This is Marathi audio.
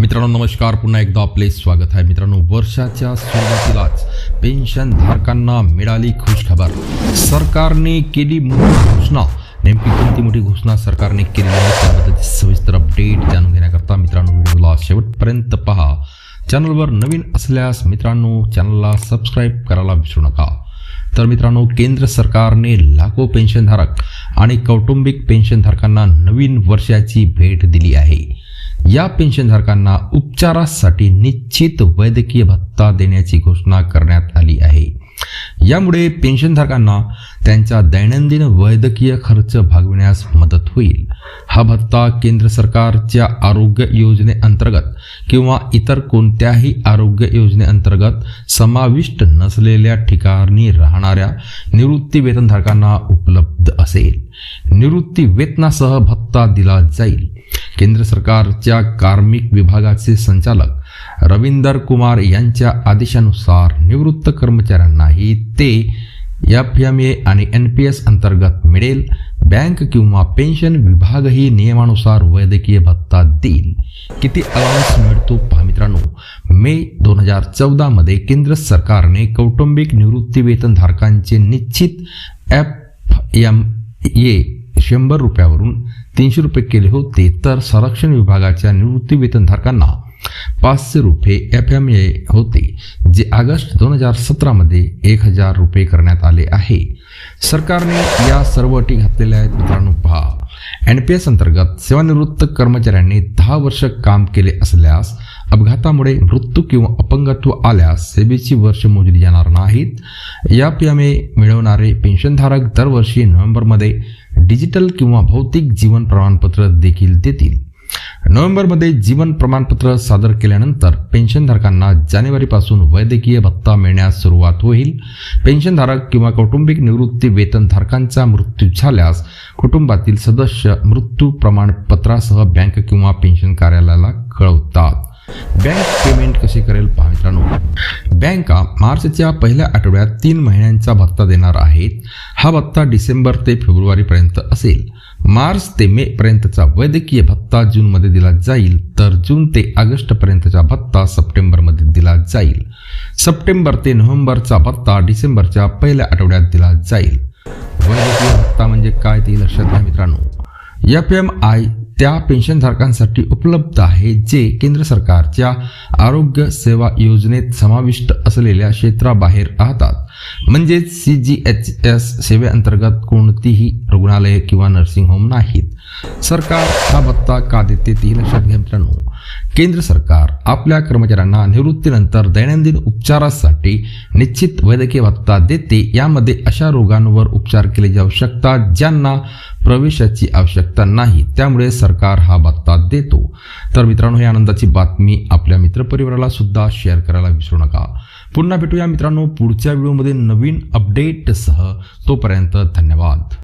मित्रांनो नमस्कार. पुन्हा एकदा आपले स्वागत आहे. मित्रांनो वर्षाच्या सुरुवातीलाच पेन्शन धारकांना मिळाली खुशखबर. सरकारने केली मोठी घोषणा. नेमकी कोणती मोठी घोषणा सरकारने केली आहे त्याबद्दलची सविस्तर अपडेट जाणून घेण्याकरता मित्रांनो व्हिडिओला शेवटपर्यंत पहा. चॅनलवर नवीन असल्यास मित्रांनो चॅनलला सबस्क्राईब करायला विसरू नका. तर मित्रांनो केंद्र सरकारने लाखो पेन्शनधारक आणि कौटुंबिक पेन्शनधारकांना नवीन वर्षाची भेट दिली आहे. या पेन्शनधारकांना उपचारासाठी निश्चित वैद्यकीय भत्ता देण्याची घोषणा करण्यात आली आहे. यामुळे पेन्शनधारकांना त्यांचा दैनंदिन वैद्यकीय खर्च भागविण्यास मदत होईल. हा भत्ता केंद्र सरकारच्या आरोग्य योजनेअंतर्गत किंवा इतर कोणत्याही आरोग्य योजनेअंतर्गत समाविष्ट नसलेल्या ठिकाणी राहणाऱ्या निवृत्ती वेतनधारकांना उपलब्ध असेल. निवृत्ती वेतनासह भत्ता दिला जाईल. केंद्र सरकारच्या कार्मिक विभागाचे संचालक रवींदर कुमार यांच्या आदेशानुसार निवृत्त कर्मचाऱ्यांनाही ते एफ एम ए आणि एन पी एस अंतर्गत मिळेल. बँक किंवा पेन्शन विभागही नियमानुसार वैद्यकीय भत्ता देईल. किती अलाउन्स मिळतो पहा मित्रांनो? मे दोन हजार चौदामध्ये केंद्र सरकारने कौटुंबिक निवृत्तीवेतनधारकांचे निश्चित एफ एम ए शंभर रुपयावरून तीनशे रुपये केले होते तर संरक्षण विभागाच्या निवृत्ती वेतनधारकांना पाचशे रुपये एफ एम ए होते जे ऑगस्ट दोन हजार सतरामध्ये एक हजार रुपये करण्यात आले आहे. सरकारने या सर्व अटी घातलेल्या आहेत. मित्रांनो पहा. एन पी एस अंतर्गत सेवानिवृत्त कर्मचाऱ्यांनी दहा वर्ष काम केले असल्यास अपघातामुळे मृत्यू किंवा अपंगत्व आल्यास सेवेची वर्ष मोजली जाणार नाहीत. या पी एम ए मिळवणारे पेन्शनधारक दरवर्षी नोव्हेंबरमध्ये डिजिटल किंवा भौतिक जीवन प्रमाणपत्र देखील देतील. नोव्हेंबरमध्ये जीवन प्रमाणपत्र सादर केल्यानंतर पेन्शनधारकांना जानेवारीपासून वैद्यकीय भत्ता मिळण्यास सुरुवात होईल. पेन्शनधारक किंवा कौटुंबिक निवृत्ती वेतनधारकांचा मृत्यू झाल्यास कुटुंबातील सदस्य मृत्यू प्रमाणपत्रासह बँक किंवा पेन्शन कार्यालयाला कळवतात. बँक पेमेंट कसे करेल पहा मित्रांनो. बँका मार्चच्या पहिल्या आठवड्यात तीन महिन्यांचा भत्ता देणार आहेत. हा भत्ता डिसेंबर ते फेब्रुवारीपर्यंत असेल. मार्च ते मे पर्यंतचा वैद्यकीय भत्ता जूनमध्ये दिला जाईल तर जून ते ऑगस्टपर्यंतचा भत्ता सप्टेंबरमध्ये दिला जाईल. सप्टेंबर ते नोव्हेंबरचा भत्ता डिसेंबरच्या पहिल्या आठवड्यात दिला जाईल. वैद्यकीय भत्ता म्हणजे काय ते लक्षात घ्या मित्रांनो. एफ एम आय त्या पेन्शनधारकांसाठी उपलब्ध आहे जे केंद्र सरकारच्या आरोग्य सेवा योजनेत समाविष्ट असलेल्या क्षेत्राबाहेर राहतात. म्हणजेच सी जी एच एस सेवेअंतर्गत कोणतीही रुग्णालये किंवा नर्सिंग होम नाहीत. सरकार हा भत्ता का देते ते लक्षात घ्या मित्रांनो. केंद्र सरकार आपल्या कर्मचाऱ्यांना निवृत्तीनंतर दैनंदिन उपचारासाठी निश्चित वैद्यकीय भत्ता देते यामध्ये अशा रोगांवर उपचार केले जाऊ शकतात ज्यांना प्रवेशाची आवश्यकता नाही त्यामुळे सरकार हा भत्ता देतो. तर मित्रांनो ही आनंदाची बातमी आपल्या मित्रपरिवाराला सुद्धा शेअर करायला विसरू नका. पुन्हा भेटूया मित्रांनो पुढच्या व्हिडिओमध्ये नवीन अपडेटसह तोपर्यंत धन्यवाद.